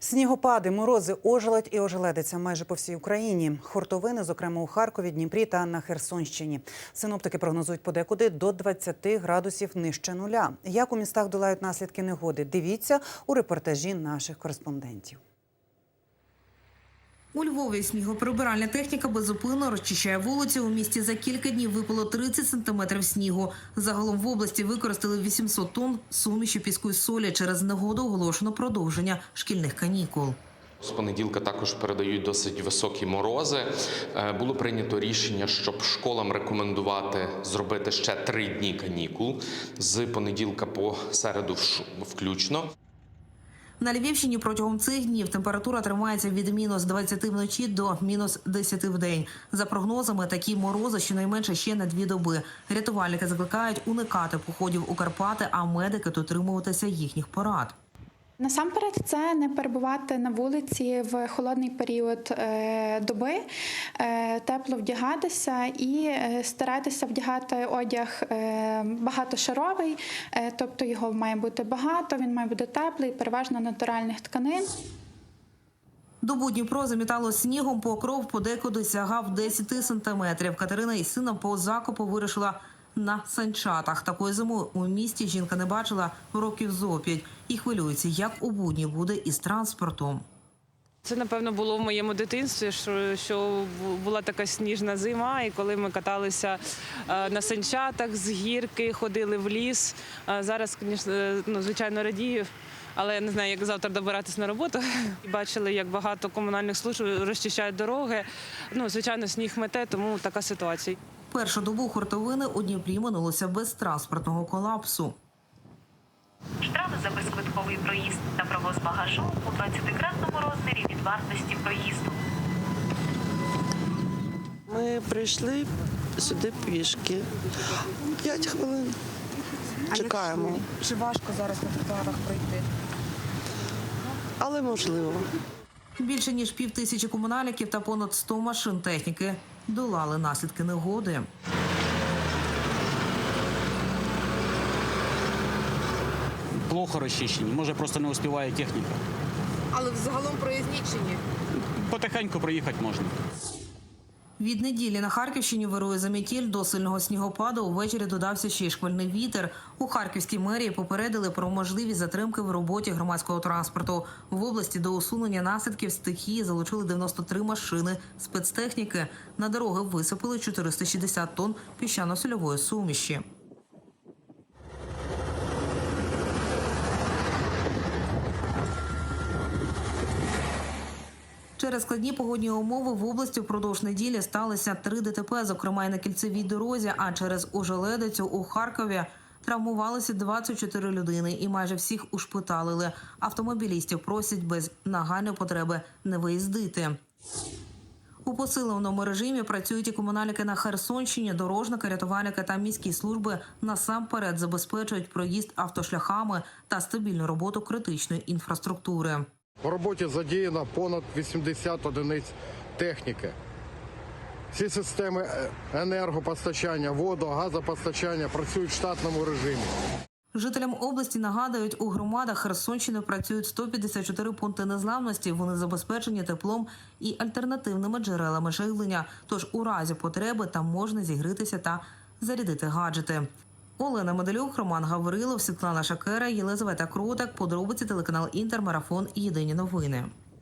Снігопади, морози, ожеледь і ожеледиця майже по всій Україні. Хортовини, зокрема у Харкові, Дніпрі та на Херсонщині. Синоптики прогнозують подекуди до 20 градусів нижче нуля. Як у містах долають наслідки негоди? Дивіться у репортажі наших кореспондентів. У Львові снігоприбиральна техніка безупинно розчищає вулиці. У місті за кілька днів випало 30 сантиметрів снігу. Загалом в області використали 800 тонн суміші піску і солі. Через негоду оголошено продовження шкільних канікул. З понеділка також передають досить високі морози. Е, Було прийнято рішення, щоб школам рекомендувати зробити ще три дні канікул з понеділка по середу включно. На Львівщині протягом цих днів температура тримається від мінус 20 вночі до мінус 10 в день. За прогнозами, такі морози щонайменше ще на дві доби. Рятувальники закликають уникати походів у Карпати, а медики дотримуватися їхніх порад. Насамперед, це не перебувати на вулиці в холодний період е, доби, е, тепло вдягатися і е, старатися вдягати одяг багатошаровий, тобто його має бути багато, він має бути теплий, переважно натуральних тканин. До Дніпро замітало снігом, покров подекуди сягав 10 сантиметрів. Катерина із сином по закопу вирішила на санчатах. Такої зими у місті жінка не бачила років зо п'ять і хвилюється, як у будні буде із транспортом. Це напевно було в моєму дитинстві, що, була така сніжна зима, і коли ми каталися е, на санчатах з гірки, ходили в ліс. Е, Зараз, звісно, ну, звичайно, радію. Але я не знаю, як завтра добиратись на роботу. Бачили, як багато комунальних служб розчищають дороги. Ну, звичайно, сніг мете, тому така ситуація. Першу добу хуртовини у Дніпрі минулося без транспортного колапсу. Штраф за безквитковий проїзд та провоз багажу у 20-кратному розмірі від вартості проїзду. Ми прийшли сюди пішки. П'ять хвилин. Чекаємо. Чи важко зараз на тротуарах пройти? Але можливо. Більше ніж пів тисячі комунальників та понад 100 машин техніки долали наслідки негоди. плохо розчищені, може просто не успіває техніка. Але взагалом проїзні чи ні? Потихеньку проїхати можна. Від неділі на Харківщині вирує замітіль до сильного снігопаду. Увечері додався ще й шквальний вітер. У Харківській мерії попередили про можливість затримки в роботі громадського транспорту. В області до усунення наслідків стихії залучили 93 машини спецтехніки. На дороги висипали 460 тонн піщано-сольової суміші. Через складні погодні умови в області впродовж неділі сталися три ДТП, зокрема й на кільцевій дорозі. А через ожеледицю у Харкові травмувалися 24 людини, і майже всіх ушпиталили. Автомобілістів просять без нагальної потреби не виїздити. У посиленому режимі працюють і комунальники на Херсонщині, дорожники, рятувальники та міські служби насамперед забезпечують проїзд автошляхами та стабільну роботу критичної інфраструктури. В роботі задіяно понад 80 одиниць техніки. Всі системи е, енергопостачання, воду, газопостачання працюють в штатному режимі. Жителям області нагадують, у громадах Херсонщини працюють 154 пункти незламності. Вони забезпечені теплом і альтернативними джерелами живлення. Тож у разі потреби там можна зігрітися та зарядити гаджети. Олена Медалюк, Роман Гаврилов, Світлана Шакера, Єлизавета Кротак. Подробиці телеканал Інтермарафон. Єдині новини.